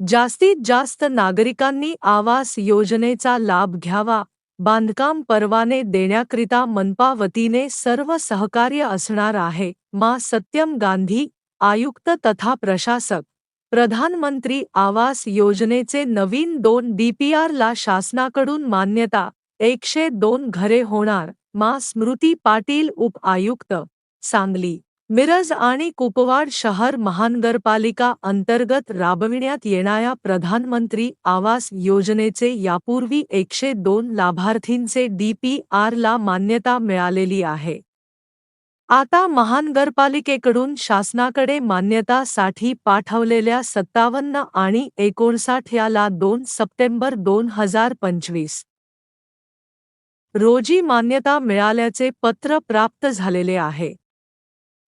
जास्तीत जास्त नागरिकांनी आवास योजनेचा लाभ घ्यावा बांधकाम परवाने देण्याकरिता मनपा वतीने सर्व सहकार्य असणार आहे मा. सत्यम गांधी आयुक्त तथा प्रशासक. प्रधानमंत्री आवास योजनेचे नवीन दोन डीपीआर ला शासनाकडून मान्यता एकशे दोन घरे होणार मा. स्मृती पाटील उप आयुक्त सांगली. मिरज आणि कुपवाड शहर महानगरपालिका अंतर्गत राबविण्यात येणाऱ्या प्रधानमंत्री आवास योजनेचे यापूर्वी एकशे दोन लाभार्थींचे डीपीआर ला मान्यता मिळालेली आहे. आता महानगरपालिकेकडून शासनाकडे मान्यतासाठी पाठवलेल्या सत्तावन्न आणि एकोणसाठ याला दोन सप्टेंबर दोन हजार पंचवीस. रोजी मान्यता मिळाल्याचे पत्र प्राप्त झालेले आहे.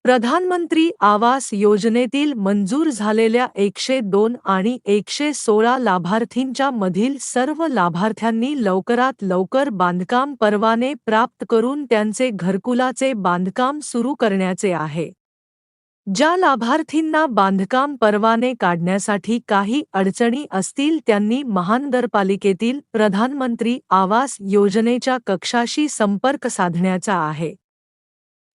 प्रधानमंत्री आवास योजनेतील मंजूर झालेल्या एकशे दोन आणि एकशे सोळा लाभार्थींच्या मधील सर्व लाभार्थ्यांनी लवकरात लवकर बांधकाम परवाने प्राप्त करून त्यांचे घरकुलाचे बांधकाम सुरू करण्याचे आहे. ज्या लाभार्थींना बांधकाम परवाने काढण्यासाठी काही अडचणी असतील त्यांनी महानगरपालिकेतील प्रधानमंत्री आवास योजनेच्या कक्षाशी संपर्क साधण्याचा आहे.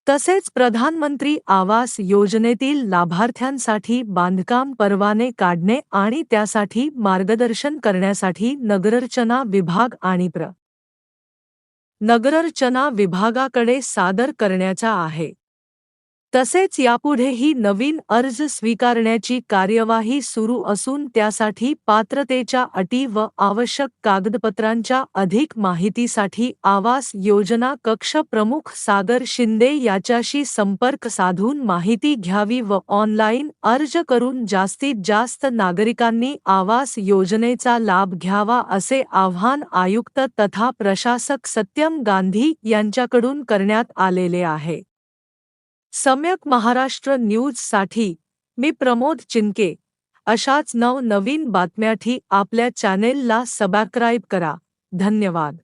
तसेच प्रधानमंत्री आवास योजनेतील लाभार्थ्यांसाठी बांधकाम परवाने काढणे आणि त्यासाठी मार्गदर्शन करण्यासाठी नगररचना विभाग आणि प्र. नगररचना विभागाकडे सादर करण्याचा आहे. तसेच यापुढेही नवीन अर्ज स्वीकारण्याची कार्यवाही सुरू असून त्यासाठी पात्रतेच्या अटी व आवश्यक कागदपत्रांच्या अधिक माहितीसाठी आवास योजना कक्ष प्रमुख सागर शिंदे याच्याशी संपर्क साधून माहिती घ्यावी व ऑनलाईन अर्ज करून जास्तीत जास्त नागरिकांनी आवास योजनेचा लाभ घ्यावा असे आव्हान आयुक्त तथा प्रशासक सत्यम गांधी यांच्याकडून करण्यात आलेले आहे. सम्यक महाराष्ट्र न्यूजसाठी मी प्रमोद चिनके अशाच नवनवीन बातम्याठी आपल्या चॅनेलला सबस्क्राईब करा. धन्यवाद.